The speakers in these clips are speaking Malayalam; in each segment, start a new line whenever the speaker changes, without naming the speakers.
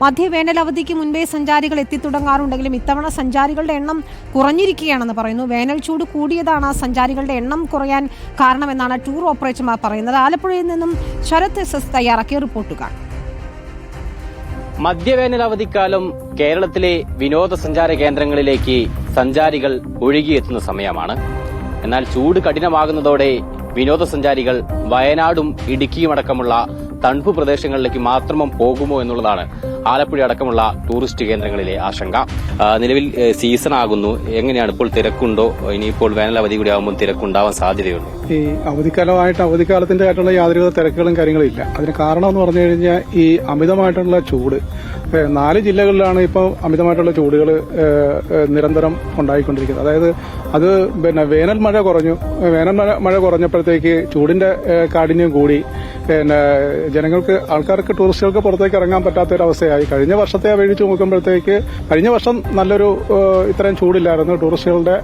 മധ്യവേനൽ അവധിക്ക് മുൻപേ സഞ്ചാരികൾ എത്തിത്തുടങ്ങാറുണ്ടെങ്കിലും ഇത്തവണ സഞ്ചാരികളുടെ എണ്ണം കുറഞ്ഞിരിക്കുകയാണെന്ന് പറയുന്നു. വേനൽ ചൂട് കൂടിയതാണ് സഞ്ചാരികളുടെ എണ്ണം കുറയാൻ കാരണമെന്നാണ് ടൂർ ഓപ്പറേറ്റർമാർ പറയുന്നത്. ആലപ്പുഴയിൽ നിന്നും ശരത് എസ് എസ് തയ്യാറാക്കിയ റിപ്പോർട്ടുകൾ
മധ്യവേനൽ അവധിക്കാലം കേരളത്തിലെ വിനോദസഞ്ചാര കേന്ദ്രങ്ങളിലേക്ക് സഞ്ചാരികൾ ഒഴുകിയെത്തുന്ന സമയമാണ്. എന്നാൽ ചൂട് കഠിനമാകുന്നതോടെ വിനോദസഞ്ചാരികൾ വയനാടും ഇടുക്കിയും അടക്കമുള്ള തണുപ്പ് പ്രദേശങ്ങളിലേക്ക് മാത്രം പോകുമോ എന്നുള്ളതാണ് ആലപ്പുഴ അടക്കമുള്ള ടൂറിസ്റ്റ് കേന്ദ്രങ്ങളിലെ ആശങ്ക. നിലവിൽ സീസൺ ആകുന്നു. എങ്ങനെയാണ് ഇപ്പോൾ തിരക്കുണ്ടോ? ഇനിയിപ്പോൾ വേനൽ അവധി കൂടി ആകുമ്പോൾ തിരക്കുണ്ടാവാൻ സാധ്യതയുണ്ട്?
ഈ അവധിക്കാലമായിട്ട് അവധിക്കാലത്തിന്റെ ആയിട്ടുള്ള യാതൊരുവിധ തിരക്കുകളും കാര്യങ്ങളും ഇല്ല. അതിന് കാരണം എന്ന് പറഞ്ഞു കഴിഞ്ഞാൽ ഈ അമിതമായിട്ടുള്ള ചൂട് നാല് ജില്ലകളിലാണ് ഇപ്പോൾ അമിതമായിട്ടുള്ള ചൂടുകൾ നിരന്തരം ഉണ്ടായിക്കൊണ്ടിരിക്കുന്നത്. അതായത് അത് പിന്നെ വേനൽ മഴ കുറഞ്ഞു വേനൽ മഴ മഴ കുറഞ്ഞപ്പോഴത്തേക്ക് ചൂടിന്റെ കാഠിന്യം കൂടി പിന്നെ ജനങ്ങൾക്ക് ആൾക്കാർക്ക് ടൂറിസ്റ്റുകൾക്ക് പുറത്തേക്ക് ഇറങ്ങാൻ പറ്റാത്തൊരവസ്ഥയായി. കഴിഞ്ഞ വർഷത്തെ അപേക്ഷിച്ച് നോക്കുമ്പോഴത്തേക്ക് കഴിഞ്ഞ വർഷം നല്ലൊരു ഇത്രയും ചൂടില്ലായിരുന്നു. ടൂറിസ്റ്റുകളുടെ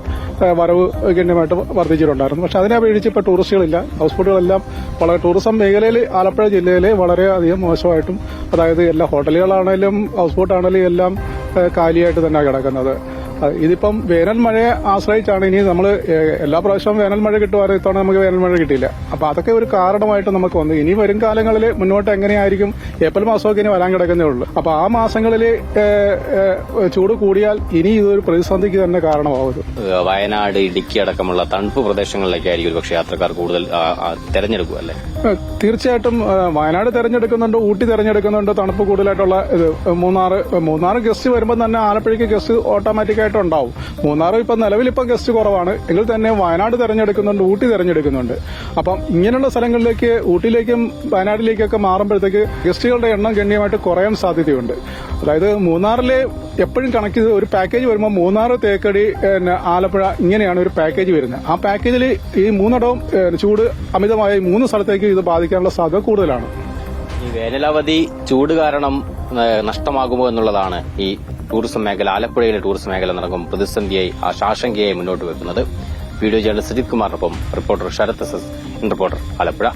വരവ് ഗണ്യമായിട്ട് വർദ്ധിച്ചിട്ടുണ്ടായിരുന്നു. പക്ഷെ അതിനെ അപേക്ഷിച്ച് ഇപ്പോൾ ടൂറിസ്റ്റുകളില്ല. ഹൗസ് ബോട്ടുകളെല്ലാം വളരെ ടൂറിസം മേഖലയിൽ ആലപ്പുഴ ജില്ലയിൽ വളരെയധികം മോശമായിട്ടും അതായത് എല്ലാ ഹോട്ടലുകളാണേലും ഹൗസ് ബോട്ടാണേലും എല്ലാം കാലിയായിട്ട് തന്നെ കിടക്കുന്നത്. ഇതിപ്പം വേനൽ മഴയെ ആശ്രയിച്ചാണ് ഇനി നമ്മൾ എല്ലാ പ്രാവശ്യവും വേനൽ മഴ കിട്ടുമായിരുന്നു ഇത്തവണ നമുക്ക് വേനൽ മഴ കിട്ടിയില്ല. അപ്പൊ അതൊക്കെ ഒരു കാരണമായിട്ട് നമുക്ക് വന്നു. ഇനി വരും കാലങ്ങളിൽ മുന്നോട്ട് എങ്ങനെയായിരിക്കും? ഏപ്രിൽ മാസമൊക്കെ ഇനി വരാൻ കിടക്കുന്നേ ഉള്ളൂ. അപ്പൊ ആ മാസങ്ങളിൽ ചൂട് കൂടിയാൽ ഇനി ഇതൊരു പ്രതിസന്ധിക്ക് തന്നെ കാരണമാവും
വയനാട് ഇടുക്കി അടക്കമുള്ള തണുപ്പ് പ്രദേശങ്ങളിലേക്കായിരിക്കും ഒരു പക്ഷേ യാത്രക്കാർ കൂടുതൽ തെരഞ്ഞെടുക്കുക അല്ലേ?
തീർച്ചയായിട്ടും വയനാട് തെരഞ്ഞെടുക്കുന്നുണ്ട് ഊട്ടി തെരഞ്ഞെടുക്കുന്നുണ്ട് തണുപ്പ് കൂടുതലായിട്ടുള്ള ഇത്. മൂന്നാറ് മൂന്നാറ് ഗസ്റ്റ് വരുമ്പോൾ തന്നെ ആലപ്പുഴയ്ക്ക് ഗസ്റ്റ് ഓട്ടോമാറ്റിക് ആയിട്ട് ഉണ്ടാവും. മൂന്നാർ ഇപ്പം നിലവിൽ ഇപ്പം ഗസ്റ്റ് കുറവാണ്. എങ്കിൽ തന്നെ വയനാട് തെരഞ്ഞെടുക്കുന്നുണ്ട് ഊട്ടി തെരഞ്ഞെടുക്കുന്നുണ്ട്. അപ്പം ഇങ്ങനെയുള്ള സ്ഥലങ്ങളിലേക്ക് ഊട്ടിയിലേക്കും വയനാട്ടിലേക്കൊക്കെ മാറുമ്പോഴത്തേക്ക് ഗസ്റ്റുകളുടെ എണ്ണം ഗണ്യമായിട്ട് കുറയാൻ സാധ്യതയുണ്ട്. അതായത് മൂന്നാറിലെ എപ്പോഴും കണക്ക് ചെയ്ത് ഒരു പാക്കേജ് വരുമ്പോൾ മൂന്നാർ തേക്കടി ആലപ്പുഴ ഇങ്ങനെയാണ് ഒരു പാക്കേജ് വരുന്നത്. ആ പാക്കേജിൽ ഈ മൂന്നിടവും ചൂട് അമിതമായ മൂന്ന് സ്ഥലത്തേക്ക് ഇത് ബാധിക്കാനുള്ള സാധ്യത കൂടുതലാണ്.
ഈ വേനലവധി ചൂട് കാരണം നഷ്ടമാകുമോ എന്നുള്ളതാണ് ഈ ടൂറിസം മേഖല ആലപ്പുഴയിലെ ടൂറിസം മേഖല നടക്കും പ്രതിസന്ധിയായി ആശങ്കയായി മുന്നോട്ട് വെക്കുന്നത്. Video journalist Sujith കുമാറിനൊപ്പം reporter Sarath S S reporter Alappuzha.